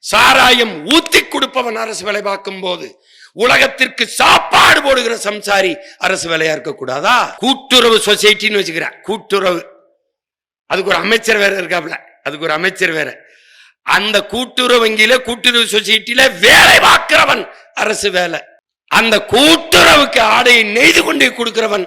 சாராயம் ஊத்தி கொடுப்பவன் அரசு வேலை பார்க்கும் போது உலகத்திற்கு சாப்பாடு போடுகிற சம்சாரி அரசு வேலையா இருக்க கூடாதா? கூட்டுறவு சொசைட்டின்னு வச்சுக்கிறேன். கூட்டுறவு. அதுக்கு ஒரு அமைச்சர் வேற இருக்காப்ல அதுக்கு ஒரு அமைச்சர் வேற. அந்த கூட்டுறவு வங்கியில கூட்டுறவு சொசைட்டில வேலை பார்க்கிறவன் அரசு வேலை. அந்த கூட்டுறவுக்கு ஆடையை நெய்து கொண்டு கொடுக்கிறவன்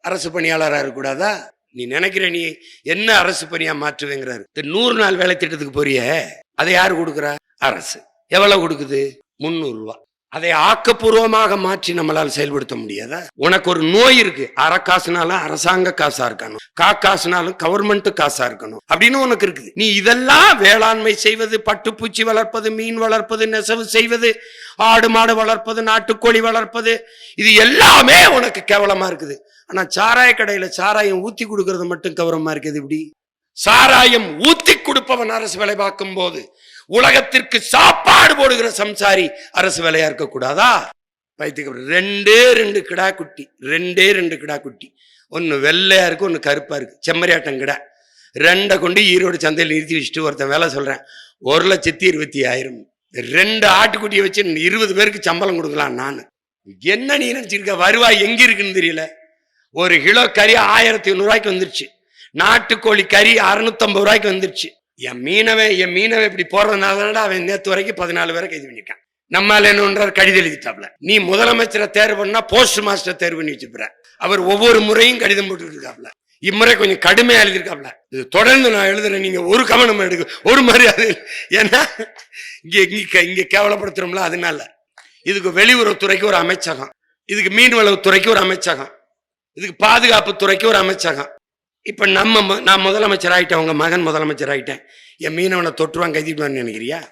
அரசு பணியாளராக இருக்கக்கூடாதா நீ நினைக்கிற நீ என்ன அரசு பணியா மாற்றுவேங்கிறாரு. இந்த நூறு நாள் வேலை திட்டத்துக்கு போறிய? அதை யாரு கொடுக்குறா? அரசு. எவ்வளவு கொடுக்குது? முந்நூறு ரூபா. அதை ஆக்கப்பூர்வமாக மாற்றி நம்மளால் செயல்படுத்த முடியாதா? உனக்கு ஒரு நோய் இருக்கு. அரை காசுனாலும் அரசாங்க காசா இருக்கணும். கா காசுனாலும் கவர்மெண்ட் காசா இருக்கணும். அப்படின்னு உனக்கு இருக்குது. நீ இதெல்லாம் வேளாண்மை செய்வது பட்டுப்பூச்சி வளர்ப்பது மீன் வளர்ப்பது நெசவு செய்வது ஆடு மாடு வளர்ப்பது நாட்டுக்கோழி வளர்ப்பது இது எல்லாமே உனக்கு கேவலமா இருக்குது. ஆனா சாராய கடையில சாராயம் ஊத்தி கொடுக்கறது மட்டும் கௌரவமா இருக்குது இப்படி? சாராயம் ஊத்தி கொடுப்பவன் அரசு வேலை பார்க்கும் போது உலகத்திற்கு சாப்பாடு போடுகிற சம்சாரி அரசு வேலையா இருக்க கூடாதா ரெண்டே ரெண்டு கிடா குட்டி ரெண்டே ரெண்டு கிடா குட்டி. ஒன்னு வெள்ளையா இருக்கு ஒன்னு கருப்பா இருக்கு. செம்மறியாட்டம் கிடா. ரெண்டை கொண்டு ஈரோடு சந்தையில் நிறுத்தி வச்சுட்டு ஒருத்தன் வேலை சொல்றேன். ஒரு லட்சத்தி இருபத்தி ஆயிரம். ரெண்டு ஆட்டுக்குட்டியை வச்சு இருபது பேருக்கு சம்பளம் கொடுக்கலாம் நான். என்ன நீ நினைச்சிருக்க? வருவாய் எங்க இருக்குன்னு தெரியல. ஒரு கிலோ கறி ஆயிரத்தி ரூபாய்க்கு வந்துருச்சு. நாட்டுக்கோழி கறி அறுநூத்தம்பது ரூபாய்க்கு வந்துருச்சு. என் மீனவன் என் மீனவன் இப்படி போடுறதுனால அவன் நேத்து வரைக்கும் பதினாலு பேரை கைது பண்ணிருக்கான் நம்மால என்னன்றார் கடிதம் எழுதிட்டாப்ல. நீ முதலமைச்சரை தேர்வு பண்ணா போஸ்ட் மாஸ்டர் தேர்வு பண்ணி வச்சுப்புற. அவர் ஒவ்வொரு முறையும் கடிதம் போட்டு இருக்காப்ல இம்முறை கொஞ்சம் கடுமையா எழுதியிருக்காப்ல. இது தொடர்ந்து நான் எழுதுறேன். நீங்க ஒரு கவனம் எடுக்க ஒரு மரியாதை ஏன்னா இங்க இங்க இங்க கேவலப்படுத்துறோம்ல அதனால. இதுக்கு வெளியுறவுத்துறைக்கு ஒரு அமைச்சகம். இதுக்கு மீன்வளவுத்துறைக்கு ஒரு அமைச்சகம். இதுக்கு பாதுகாப்பு துறைக்கு ஒரு அமைச்சகம். இப்போ நம்ம நான் முதலமைச்சர் ஆகிட்டேன் உங்கள் மகன் முதலமைச்சர் ஆகிட்டேன் என் மீனவனை தொற்றுவான் கைதிடுவான்னு நினைக்கிறியா?